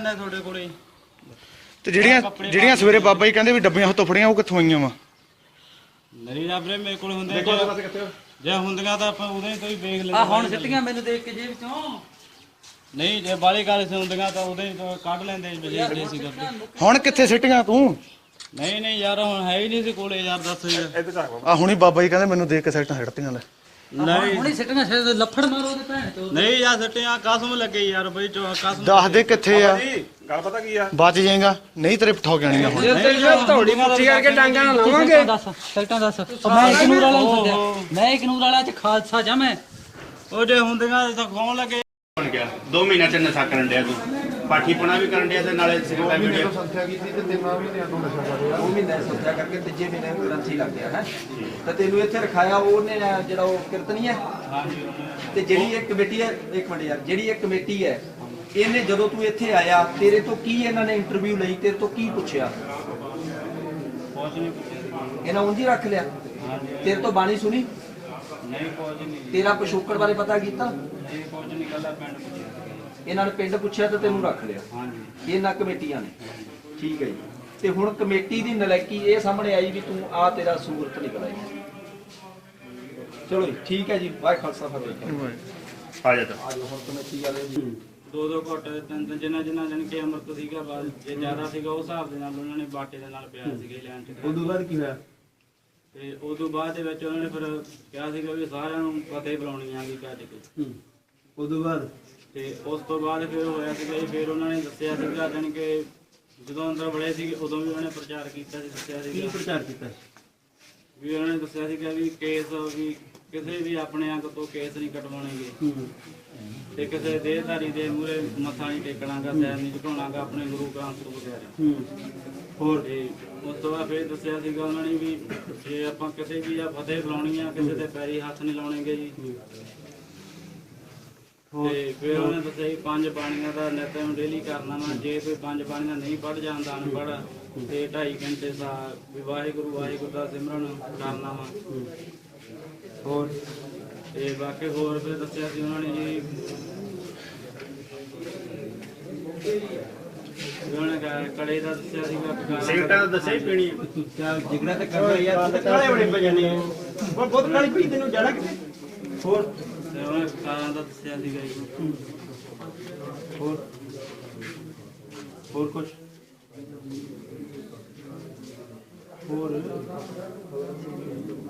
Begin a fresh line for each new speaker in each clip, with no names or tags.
ਕਹਿੰਦਾ ਤੁਹਾਡੇ ਕੋਲੇ?
ਤੇ ਜਿਹੜੀਆਂ ਜਿਹੜੀਆਂ ਸਵੇਰੇ ਬਾਬਾ ਜੀ ਕਹਿੰਦੇ ਵੀ ਡੱਬੀਆਂ ਹੱਥੋਂ ਫੜੀਆਂ ਉਹ ਕਿੱਥੋਂ ਆਈਆਂ ਵਾ?
ਨਹੀਂ ਰੱਬ ਰੇ ਮੇਰੇ ਕੋਲ ਹੁੰਦੇ ਜੇ- ਜੇ ਹੁੰਦੀਆਂ ਤਾਂ ਆਪਾਂ ਉਹਦੇ ਤੋਂ ਹੀ ਵੇਖ ਲੈਂਦੇ
ਆ ਹੁਣ ਸਿੱਟੀਆਂ ਮੈਨੂੰ ਦੇਖ ਕੇ ਜੇਬ ਚੋਂ।
ਨਹੀਂ ਜੇ ਬਾਲੀ ਗੱਲ ਸੀ ਹੁੰਦੀਆਂ ਤਾਂ ਉਹਦੇ ਤੋਂ ਕੱਢ ਲੈਂਦੇ ਜੇ ਜੇ ਸੀ ਕਰਦੇ
ਹੁਣ ਕਿੱਥੇ ਸਿੱਟੀਆਂ ਤੂੰ?
ਨਹੀਂ ਨਹੀਂ ਯਾਰ ਹੁਣ ਹੈ ਹੀ ਨਹੀਂ ਸੀ ਕੋਲੇ ਯਾਰ ਦੱਸ ਯਾਰ।
ਆ ਹੁਣੀ ਬਾਬਾ ਜੀ ਕਹਿੰਦੇ ਮੈਨੂੰ ਦੇਖ ਕੇ ਸੈਟਾਂ ਸਿੱਟਤੀਆਂ ਲੈ।
ਨਹੀਂ।
ਹੁਣੀ ਸਿੱਟੀਆਂ ਸ਼ਾਇਦ ਲੱਫੜ ਮਾਰੋ ਉਹਦੇ ਭੈਣ ਚੋ
ਨਹੀਂ ਯਾਰ ਸੱਟਿਆ ਕਸਮ ਲੱਗੇ ਯਾਰ ਬਈ ਚੋ ਕਸਮ
ਦੱਸ ਦੇ ਕਿੱਥੇ ਆ?
ਗੱਲ ਪਤਾ ਕੀ ਆ?
ਬਚ ਜਾਏਗਾ ਨਹੀਂ ਤੇਰੇ ਪਠਾਉ ਜਾਣੀਆਂ ਹੁਣ।
ਧੌੜੀ ਮੁੱਠੀ ਕਰਕੇ ਡਾਂਗਾ ਨਾ
ਸਿੱਟਾਂ ਦੱਸ ਸਿੱਟਾਂ ਦੱਸ। ਮੈਂ ਇੱਕ ਨੂਰ ਵਾਲਾ ਨੂੰ ਸੱਦਿਆ। ਮੈਂ ਇੱਕ ਨੂਰ ਵਾਲਾ ਚ ਖਾਲਸਾ ਜਾ ਮੈਂ
ਉਹ ਜੇ ਹੁੰਦੀਆਂ ਤਾਂ ਖੋਣ ਲੱਗੇ।
ਬਣ ਗਿਆ। 2 ਮਹੀਨਿਆਂ ਚ ਨਸ਼ਾ ਕਰਨ ਡਿਆ ਤੂੰ। ਪਾਠੀਪਣਾ ਵੀ ਕਰਨ ਡਿਆ ਤੇ ਨਾਲੇ ਸਿਗਰਟਾਂ ਵੀ ਡਿਆ
ਸੰਥਿਆ ਕੀਤੀ ਤੇ ਤਿੰਨ ਮਹੀਨਿਆਂ ਤੋਂ ਨਸ਼ਾ ਕਰ ਰਿਹਾ।
ਉਹ ਮਹੀਨੇ ਸੋਚਿਆ ਕਰਕੇ ਤੀਜੇ ਮਹੀਨੇ ਗ੍ਰੰਥੀ ਲੱਗ ਗਿਆ ਹੈ। ਤੇ ਤੈਨੂੰ ਇੱਥੇ ਰਖਾਇਆ ਉਹਨੇ ਜਿਹੜਾ ਉਹ ਕੀਰਤਨੀ ਹੈ? ਤੇ ਜਿਹੜੀ ਇਹ ਕਮੇਟੀ ਹੈ ਇੱਕ ਮਿੰਟ ਯਾਰ ਜਿਹੜੀ ਇਹ ਕਮੇਟੀ ਹੈ ਇਹਨੇ ਜਦੋਂ ਤੂੰ ਇੱਥੇ ਆਇਆ ਤੇਰੇ ਤੋਂ ਕੀ ਇਹਨਾਂ ਨੇ ਇੰਟਰਵਿਊ ਲਈ ਤੇਰੇ ਤੋਂ ਕੀ ਪੁੱਛਿਆ?
ਕੁਛ ਨਹੀਂ ਪੁੱਛਿਆ।
ਇਹਨਾਂ ਉਂਝ ਹੀ ਰੱਖ ਲਿਆ? ਤੇਰੇ ਤੋਂ ਬਾਣੀ ਸੁਣੀ?
ਨਹੀਂ ਕੁਛ ਨਹੀਂ।
ਤੇਰਾ ਪਿਛੋਕੜ ਬਾਰੇ ਪਤਾ ਕੀਤਾ?
ਨਹੀਂ ਕੱਲਾ ਪਿੰਡ ਪੁੱਛਿਆ।
ਇਹਨਾਂ ਨੇ ਪਿੰਡ ਪੁੱਛਿਆ ਤੇ ਤੈਨੂੰ ਰੱਖ ਲਿਆ।
ਹਾਂਜੀ।
ਇਹਨਾਂ ਕਮੇਟੀਆਂ ਨੇ। ਠੀਕ ਹੈ ਜੀ। ਤੇ ਹੁਣ ਕਮੇਟੀ ਦੀ ਨਲਾਇਕੀ ਇਹ ਸਾਹਮਣੇ ਆਈ ਵੀ ਤੂੰ ਆ ਤੇਰਾ ਸੂਰਤ ਨਿਕਲ ਆਈ। ਚਲੋ ਜੀ, ਠੀਕ ਹੈ ਜੀ। ਵਾਹਿ ਖਾਲਸਾ ਫਤਿਹ।
ਆ ਜਾ ਤਾ।
ਆਜੋ ਹੁਣ ਕਮੇਟੀ ਵਾਲੇ ਜੀ।
ਦੋ ਦੋ ਘੁੱਟ ਤਿੰਨ ਤਿੰਨ ਜਿੰਨਾ ਜਿੰਨਾ ਜਨ ਕੇ ਅੰਮ੍ਰਿਤ ਸੀਗਾ ਬਾਅਦ ਜੇ ਜ਼ਿਆਦਾ ਸੀਗਾ ਉਸ ਹਿਸਾਬ ਦੇ ਨਾਲ ਉਹਨਾਂ ਨੇ ਬਾਟੇ ਦੇ ਨਾਲ ਪਿਆ ਸੀਗਾ ਲੈਣ ਚ।
ਉਦੋਂ ਬਾਅਦ ਕੀ ਹੋਇਆ?
ਤੇ ਉਦੋਂ ਬਾਅਦ ਦੇ ਵਿੱਚ ਉਹਨਾਂ ਨੇ ਫਿਰ ਕਿਹਾ ਸੀਗਾ ਵੀ ਸਾਰਿਆਂ ਨੂੰ ਫਤਿਹ ਬੁਲਾਉਣੀ ਆਗੀ ਕੱਢ ਕੇ।
ਉਦੋਂ ਬਾਅਦ?
ਤੇ ਉਸ ਤੋਂ ਬਾਅਦ ਫਿਰ ਹੋਇਆ ਸੀਗਾ ਜੀ ਫਿਰ ਉਹਨਾਂ ਨੇ ਦੱਸਿਆ ਸੀਗਾ ਜਾਣੀ ਕਿ ਜਦੋਂ ਅੰਦਰ ਵੜੇ ਸੀ ਉਦੋਂ ਵੀ ਉਹਨਾਂ ਨੇ ਪ੍ਰਚਾਰ ਕੀਤਾ ਸੀ ਦੱਸਿਆ
ਕੀ
ਸੀਗਾ।
ਪ੍ਰਚਾਰ ਕੀਤਾ
ਵੀ ਉਹਨਾਂ ਨੇ ਦੱਸਿਆ ਸੀਗਾ ਵੀ ਕੇਸ ਵੀ ਕਿਸੇ ਵੀ ਆਪਣੇ ਅੰਗ ਤੋਂ ਕੇਸ ਨਹੀਂ ਕਟਵਾਉਣਗੇ। ਤੇ ਕਿਸੇ ਦੇਹਧਾਰੀ ਦੇ ਮੂਹਰੇ ਮੱਥਾ ਨਹੀਂ ਟੇਕਣਾਗਾ ਸੈਰ ਨਹੀਂ ਝੁਕਾਉਣਾਗਾ ਆਪਣੇ ਗੁਰੂ ਗ੍ਰੰਥ ਸਾਹਿਬ ਵਗੈਰਾ ਹੋਰ ਤੇ ਉਸ ਤੋਂ ਬਾਅਦ ਫਿਰ ਦੱਸਿਆ ਸੀਗਾ ਉਹਨਾਂ ਨੇ ਵੀ ਜੇ ਆਪਾਂ ਕਿਸੇ ਵੀ ਆ ਫਤਿਹ ਬੁਲਾਉਣੀ ਆ ਕਿਸੇ ਦੇ ਪੈਰੀ ਹੱਥ ਨਹੀਂ ਲਾਉਣਗੇ ਜੀ। ਤੇ ਫਿਰ ਉਹਨੇ ਦੱਸਿਆ ਵੀ ਪੰਜ ਬਾਣੀਆਂ ਦਾ ਨਿਤਨੇਮ ਡੇਲੀ ਕਰਨਾ ਵਾ ਜੇ ਕੋਈ ਪੰਜ ਬਾਣੀਆਂ ਨਹੀਂ ਪੜ ਜਾਂਦਾ ਅਨਪੜ੍ਹ ਤੇ 2.5 ਘੰਟੇ ਸਾ ਵੀ ਵਾਹਿਗੁਰੂ ਵਾਹਿਗੁਰੂ ਦਾ ਸਿਮਰਨ ਕਰਨਾ ਵਾ ਹੋਰ? ਤੇ ਬਾਕੀ ਹੋਰ ਫਿਰ ਦੱਸਿਆ ਸੀ ਉਹਨਾਂ ਨੇ ਜੀ। ਵੀ ਉਹਨਾਂ ਕ- ਕੜੇ ਦਾ ਦੱਸਿਆ ਸੀਗਾ ਕਿ
ਸਿਗਰਟਾਂ ਤਾਂ ਦੱਸਿਆ ਹੀ ਪੀਣੀ।
ਕਿਆ ਜਿਗਰਾ ਤੇ ਕਰਦਾ ਯਾਰ ਤੂੰ ਤਾਂ
ਕਾਲੇ ਬੜੇ ਪਜਾਨੇ ਆ ਬਹੁਤ ਕਾਲੀ ਪਈ ਤੈਨੂੰ ਜਾਣਾ ਕਿਤੇ? ਹੋਰ?
ਤੇ ਉਹਨੇ ਕਾਰਾਂ ਦਾ ਦੱਸਿਆ ਸੀਗਾ ਜੀ।
ਹੋਰ? ਹੋਰ ਕੁਝ ਹੋਰ?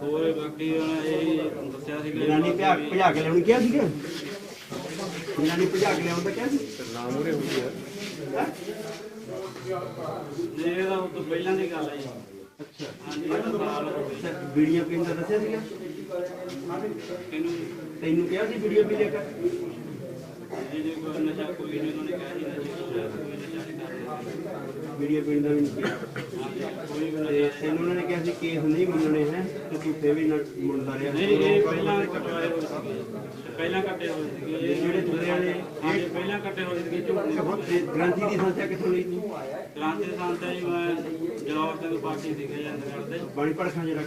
ਹੋਰ ਬਾਕੀ ਉਹਨੇ ਇਹ ਦੱਸਿਆ ਸੀਗਾ
ਇਹਨਾਂ ਨੇ
ਜੀ
ਭਜਾ ਭਜਾ ਕੇ ਲਿਆਉਣੀ ਕਿਹਾ ਸੀਗਾ? ਇਹਨਾਂ ਨੇ ਭਜਾ ਕੇ ਲਿਆਉਣ ਦਾ ਕਿਹਾ ਸੀ?
ਨਹੀਂ ਇਹਦਾ ਉਹ ਤੋਂ ਪਹਿਲਾਂ ਦੀ ਗੱਲ ਹੈ ਜੀ।
ਅੱਛਾ।
ਇਹ ਹੋ ਗਏ।
ਵੀਡੀਓ ਪੀਣ ਦਾ ਦੱਸਿਆ ਸੀਗਾ?
ਇਹਨੂੰ
ਤੈਨੂੰ ਕਿਹਾ ਸੀ ਵੀਡੀਓ ਪੀ ਲੈ ਕੇ
ਇਹ ਜੇ ਕੋਈ ਨਸ਼ਾ ਕੋਈ ਨਹੀਂ ਉਹਨਾਂ ਨੇ ਕਿਹਾ ਸੀ ਨਸ਼ੇ ਨਸ਼ਾ ਨਹੀਂ ਕਰਦੇ
ਵੀਡੀਓ ਪੀਣ ਦਾ ਵੀ ਨਹੀਂ
ਵੀ ਨਸ਼ਾ
ਤੈਨੂੰ ਉਹਨਾਂ ਨੇ ਕਿਹਾ ਸੀ ਕੇਸ ਨਹੀਂ ਮੰਨਣੇ ਹੈ ਤੇ ਤੂੰ ਫੇਰ ਵੀ ਨਾ ਮੁੰਡਾ ਰਿਹਾ।
ਨਹੀਂ ਇਹ ਪਹਿਲਾਂ ਕਟਵਾਏ ਹੋਏ ਸੀਗੇ। ਪਹਿਲਾਂ ਕੱਟੇ ਹੋਏ ਇਹ ਜਿਹੜੇ ਦੂਸਰੇ ਵਾਲੇ ਇਹ ਪਹਿਲਾਂ ਕੱਟੇ ਹੋਏ ਸੀਗੇ ਝੂਠ।
ਗ੍ਰੰਥੀ ਦੀ ਸੰਸਥਾ ਕਿੱਥੋਂ ਲਈ? ਤੂੰ
ਕ੍ਰਾਂਤੀ ਦੇ ਸੰਤ ਜੀ ਮੈਂ ਜਲੌਰ ਸਿੰਘ ਪਾਰਟੀ ਸੀਗੇ ਜੰਦਗੜ੍ਹ ਦੇ।
ਬਾਣੀ ਪੜਖਾਂ ਜਿਹੜਾ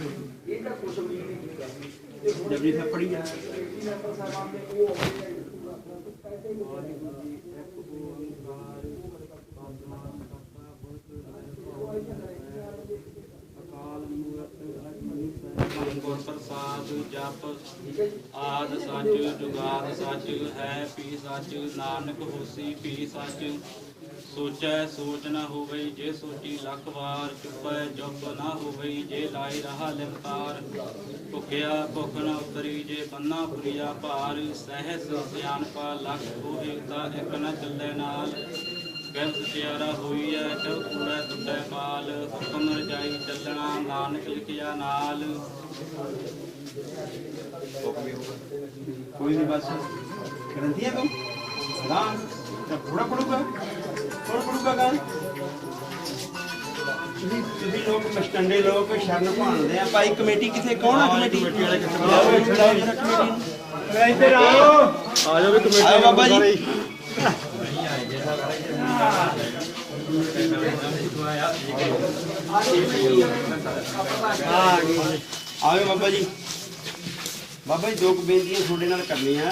ਜਬਰੀ ਸਾਹਿਬ ਪੜੀ ਜਾ
ਗੁਰ ਪ੍ਰਸਾਦ ਜਪ ਆਦ ਸੱਚ ਜੁਗਾਦ ਸੱਚ ਹੈ ਪੀ ਸੱਚ ਨਾਨਕ ਹੋਸੀ ਪੀ ਸੱਚ। ਸੋਚੈ ਸੋਚ ਨਾ ਹੋਵੇ, ਜੇ ਸੋਚੀ ਲੱਖ ਵਾਰ ਚੁੱਪੈ ਚੁੱਪ ਨਾ ਹੋਵੇ, ਜੇ ਲਾਈ ਰਹਾ ਲਿਵਤਾਰ ਭੁਖਿਆ ਭੁਖ ਨਾ ਉਤਰੀ, ਜੇ ਬੰਨਾ ਪੁਰੀਆ ਭਾਰ, ਸਹਿਸ ਸਿਆਣਪਾ ਲੱਖ ਹੋਏ ਤਾਂ ਇੱਕ ਨਾ ਚੱਲੇ ਨਾਲ। ਗੈਰ ਸਚਿਆਰਾ ਹੋਈ ਐ ਚਉ ਕੂੜਾ ਟੁੱਟੈ ਪਾਲ ਹੁਕਮ ਰਜਾਈ ਚੱਲਣਾ, ਨਾਨਕ ਲਿਖਿਆ ਨਾਲ।
ਕੋਈ ਨਹੀਂ ਬਸ ਗ੍ਰੰਥੀ ਤੂੰ ਹਾਂ ਤਾਂ ਥੋੜਾ ਪੜੂਗਾ। ਥੋੜਾ ਪੜੂਗਾ ਗੱਲ ਤੁਸੀਂ ਤੁਸੀਂ ਲੋਕ ਮਸਟੰਡੇ ਲੋਕ ਸ਼ਰਨ ਭਾਣਦੇ ਆ। ਭਾਈ ਕਮੇਟੀ ਕਿੱਥੇ ਕੌਣ ਆ ਕਮੇਟੀ? ਕਮੇਟੀ ਵਾਲੇ ਕਿੱਥੇ? ਇੱਧਰ ਆਓ ਆ ਜਾਓ ਵੀ ਕਮੇਟੀ ਆਓ ਬਾਬਾ ਜੀ ਬਾਬਾ ਜੀ। ਬਾਬਾ ਜੀ ਦੋ ਕੁ ਬੇਨਤੀਆਂ ਤੁਹਾਡੇ ਨਾਲ ਕਰਨੀਆਂ।